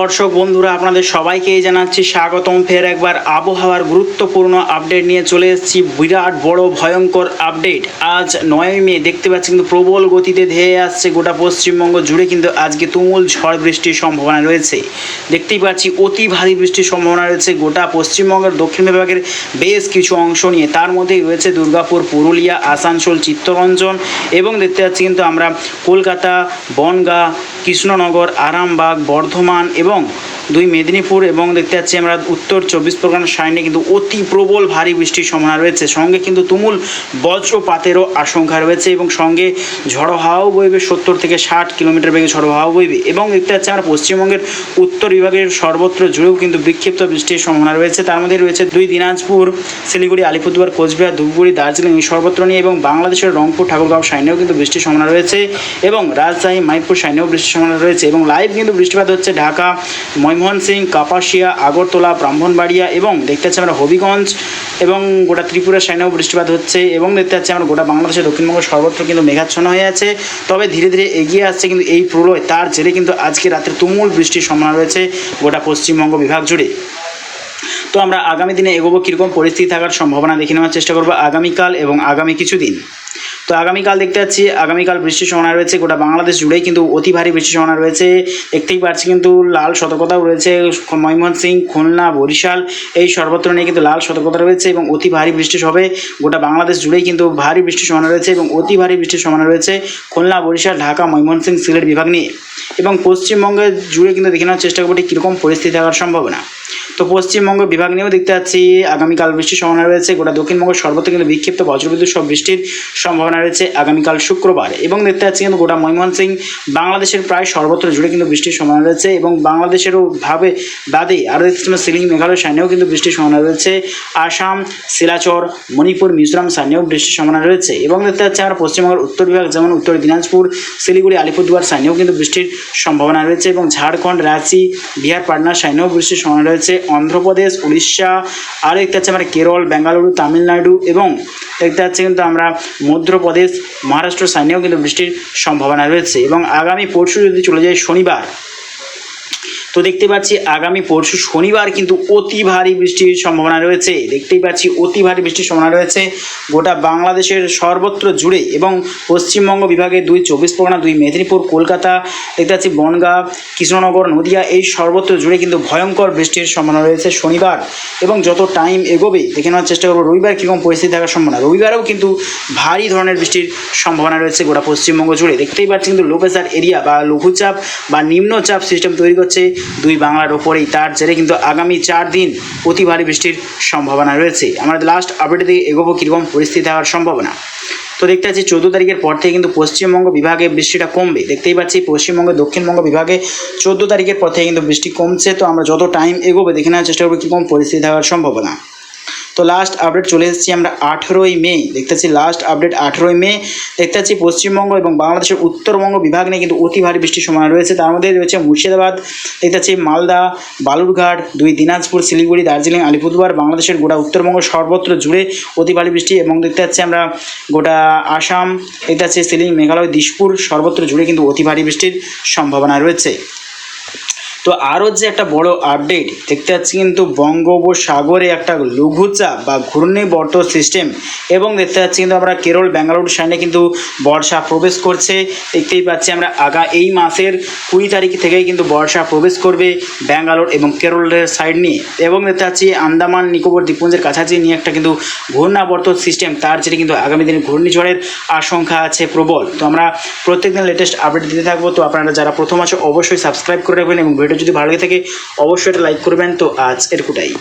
দর্শক বন্ধুরা, আপনাদের সবাইকে জানাচ্ছি স্বাগতম। ফের একবার আবহাওয়ার গুরুত্বপূর্ণ আপডেট নিয়ে চলে এসেছি। বিরাট বড় ভয়ঙ্কর আপডেট। আজ নয় মে, দেখতে পাচ্ছি কিন্তু প্রবল গতিতে ধেয়ে আসছে গোটা পশ্চিমবঙ্গ জুড়ে কিন্তু আজকে তুমুল ঝড় বৃষ্টির সম্ভাবনা রয়েছে। দেখতেই পাচ্ছি অতি ভারী বৃষ্টির সম্ভাবনা রয়েছে গোটা পশ্চিমবঙ্গের, দক্ষিণ বিভাগের বেশ কিছু অংশ নিয়ে। তার মধ্যেই রয়েছে দুর্গাপুর, পুরুলিয়া, আসানসোল, চিত্তরঞ্জন এবং দেখতে পাচ্ছি কিন্তু আমরা কলকাতা, বনগাঁ কৃষ্ণনগর আরামবাগ বর্ধমান এবং দুই মেদিনীপুর এবং দেখতে পাচ্ছি আমরা উত্তর চব্বিশ পরগনার সাইনে কিন্তু অতি প্রবল ভারী বৃষ্টির সম্ভাবনা রয়েছে। সঙ্গে কিন্তু তুমুল বজ্রপাতেরও আশঙ্কা রয়েছে এবং সঙ্গে ঝড়ো হাওয়াও বইবে সত্তর থেকে ষাট কিলোমিটার বেগে ঝড়ো হাওয়া বইবে এবং দেখতে পাচ্ছি আমরা পশ্চিমবঙ্গের উত্তর বিভাগের সর্বত্র জুড়েও কিন্তু বিক্ষিপ্ত বৃষ্টির সম্ভাবনা রয়েছে। তার মধ্যে রয়েছে দুই দিনাজপুর, শিলিগুড়ি, আলিপুরদুয়ার, কোচবিহার, ধূপগুড়ি, দার্জিলিং সর্বত্র নিয়ে এবং বাংলাদেশের রংপুর, ঠাকুরগাঁও সাইনেও কিন্তু বৃষ্টির সম্ভাবনা রয়েছে এবং রাজশাহী মাইপুর সাইনেও বৃষ্টির সম্ভাবনা রয়েছে এবং লাইভ কিন্তু বৃষ্টিপাত হচ্ছে ঢাকা ময়মনসিং কাপাসিয়া, আগরতলা, ব্রাহ্মণবাড়িয়া এবং দেখতে পাচ্ছি আমরা হবিগঞ্জ এবং গোটা ত্রিপুরা সাইনেও বৃষ্টিপাত হচ্ছে এবং দেখতে পাচ্ছি আমরা গোটা বাংলাদেশের দক্ষিণবঙ্গ সর্বত্র কিন্তু মেঘাচ্ছন্ন হয়ে আছে। তবে ধীরে ধীরে এগিয়ে আসছে কিন্তু এই প্রলয়, তার জেরে কিন্তু আজকে রাত্রে তুমুল বৃষ্টির সম্ভাবনা রয়েছে গোটা পশ্চিমবঙ্গ বিভাগ জুড়ে। তো আমরা আগামী দিনে এগোবো, কীরকম পরিস্থিতি থাকার সম্ভাবনা দেখে নেওয়ার চেষ্টা করব আগামীকাল এবং আগামী কিছুদিন। তো আগামীকাল দেখতে পাচ্ছি আগামীকাল বৃষ্টির সম্ভাবনা রয়েছে, গোটা বাংলাদেশ জুড়েই কিন্তু অতি ভারী বৃষ্টির সম্ভাবনা রয়েছে। দেখতেই পাচ্ছি কিন্তু লাল সতর্কতাও রয়েছে, ময়মনসিং, খুলনা, বরিশাল, এই সর্বত্র নিয়ে কিন্তু লাল সতর্কতা রয়েছে এবং অতি ভারী বৃষ্টি হবে। গোটা বাংলাদেশ জুড়েই কিন্তু ভারী বৃষ্টির সম্ভাবনা রয়েছে এবং অতি ভারী বৃষ্টির সম্ভাবনা রয়েছে খুলনা, বরিশাল, ঢাকা, ময়মনসিং, সিলেট বিভাগ নিয়ে। এবং পশ্চিমবঙ্গের জুড়ে কিন্তু দেখে নেওয়ার চেষ্টা করব, ঠিক কীরকম পরিস্থিতি থাকার সম্ভাবনা। তো পশ্চিমবঙ্গ বিভাগ নিয়েও দেখতে পাচ্ছি, আগামীকাল বৃষ্টির সম্ভাবনা রয়েছে, গোটা দক্ষিণবঙ্গ সর্বত্র কিন্তু বিক্ষিপ্ত বজ্রবিদ্যুৎ সব বৃষ্টির সম্ভাবনা রয়েছে আগামীকাল শুক্রবার। এবং দেখতে পাচ্ছি কিন্তু গোটা ময়মনসিং বাংলাদেশের প্রায় সর্বত্র জুড়ে কিন্তু বৃষ্টির সম্ভাবনা রয়েছে এবং বাংলাদেশেরও ভাবে বাদে আরও দেখতে সিলিং মেঘালয় সাইনেও কিন্তু বৃষ্টির সম্ভাবনা রয়েছে। আসাম, শিলাচর, মণিপুর, মিজোরাম সাইনেও বৃষ্টির সম্ভাবনা রয়েছে। এবং দেখতে পাচ্ছি আমরা পশ্চিমবঙ্গের উত্তর বিভাগ যেমন উত্তর দিনাজপুর, শিলিগুড়ি, আলিপুরদুয়ার সাইনেও কিন্তু বৃষ্টির সম্ভাবনা রয়েছে এবং ঝাড়খণ্ড, রাঁচি, বিহার, পাটনা সাইনেও বৃষ্টির সম্ভাবনা রয়েছে অন্ধ্রপ্রদেশ, উড়িষ্যা, আর দেখতে পাচ্ছি আমরা কেরল, বেঙ্গালুরু, তামিলনাড়ু এবং একটা হচ্ছে কিন্তু আমরা মধ্যপ্রদেশ, মহারাষ্ট্র, সাইনেও কিন্তু বৃষ্টির সম্ভাবনা রয়েছে এবং আগামী পরশু যদি চলে যায় শনিবার তো দেখতে পাচ্ছি আগামী পরশু শনিবার কিন্তু অতি ভারী বৃষ্টির সম্ভাবনা রয়েছে। দেখতেই পাচ্ছি অতি ভারী বৃষ্টির সম্ভাবনা রয়েছে গোটা বাংলাদেশের সর্বত্র জুড়ে এবং পশ্চিমবঙ্গ বিভাগে দুই, চব্বিশ পরগনা, দুই, মেদিনীপুর, কলকাতা, দেখতে পাচ্ছি বনগাঁ, কৃষ্ণনগর, নদিয়া এই সর্বত্র জুড়ে কিন্তু ভয়ঙ্কর বৃষ্টির সম্ভাবনা রয়েছে শনিবার এবং যত টাইম এগোবে দেখে নেওয়ার চেষ্টা করব। রবিবার কীরকম পরিস্থিতি থাকার সম্ভাবনা? রবিবারেও কিন্তু ভারী ধরনের বৃষ্টির সম্ভাবনা রয়েছে গোটা পশ্চিমবঙ্গ জুড়ে। দেখতেই পাচ্ছি কিন্তু লো প্রেসার এরিয়া বা লঘুচাপ বা নিম্নচাপ সিস্টেম তৈরি করছে দুই বাংলার ওপরেই তার জেরে কিন্তু আগামী চার দিন অতি ভারী বৃষ্টির সম্ভাবনা রয়েছে। আমরা লাস্ট আপডেটে দিয়ে এগোবো, কীরকম পরিস্থিতি হওয়ার সম্ভাবনা। তো দেখতে পাচ্ছি চোদ্দ তারিখের পর থেকে কিন্তু পশ্চিমবঙ্গ বিভাগে বৃষ্টিটা কমবে। দেখতেই পাচ্ছি পশ্চিমবঙ্গ, দক্ষিণবঙ্গ বিভাগে চোদ্দ তারিখের পর থেকে কিন্তু বৃষ্টি কমছে। তো আমরা যত টাইম এগোবে, দেখে নেওয়ার চেষ্টা করব কীরকম পরিস্থিতি হওয়ার সম্ভাবনা। তো লাস্ট আপডেট চলে এসেছি আমরা আঠেরোই মে দেখতে পাচ্ছি লাস্ট আপডেট আঠেরোই মে দেখতে পাচ্ছি পশ্চিমবঙ্গ এবং বাংলাদেশের উত্তরবঙ্গ বিভাগ নিয়ে কিন্তু অতি ভারী বৃষ্টির সম্ভাবনা রয়েছে। তার মধ্যে রয়েছে মুর্শিদাবাদ দেখতে পাচ্ছি মালদা, বালুরঘাট, দুই দিনাজপুর, শিলিগুড়ি, দার্জিলিং, আলিপুরদুয়ার, বাংলাদেশের গোটা উত্তরবঙ্গ সর্বত্র জুড়ে অতি ভারী বৃষ্টি এবং দেখতে পাচ্ছি আমরা গোটা আসাম, দেখতে পাচ্ছি সিলিং মেঘালয়, দিশপুর সর্বত্র জুড়ে কিন্তু অতি ভারী বৃষ্টির সম্ভাবনা রয়েছে। তো আরও যে একটা বড় আপডেট দেখতে পাচ্ছি কিন্তু বঙ্গোপসাগরে একটা লঘুচাপ বা ঘূর্ণিবর্ত সিস্টেম এবং দেখতে পাচ্ছি কিন্তু আমরা কেরল বেঙ্গালুরু সাইডে কিন্তু বর্ষা প্রবেশ করছে। দেখতেই পাচ্ছি আমরা আগা এই মাসের কুড়ি তারিখ থেকেই কিন্তু বর্ষা প্রবেশ করবে ব্যাঙ্গালোর এবং কেরলের সাইড নিয়ে। এবং দেখতে পাচ্ছি আন্দামান, নিকোবর, দ্বীপপুঞ্জের কাছাকাছি নিয়ে একটা কিন্তু ঘূর্ণাবর্ত সিস্টেম তার জেরে কিন্তু আগামী দিনে ঘূর্ণিঝড়ের আশঙ্কা আছে প্রবল। তো আমরা প্রত্যেকদিন লেটেস্ট আপডেট দিতে থাকব। তো আপনারা যারা প্রথম আছে, অবশ্যই সাবস্ক্রাইব করে রাখবেন এবং ভিডিও যদি ভালো লাগে থাকে অবশ্যই এটা লাইক করবেন। তো আজ এরকুটাই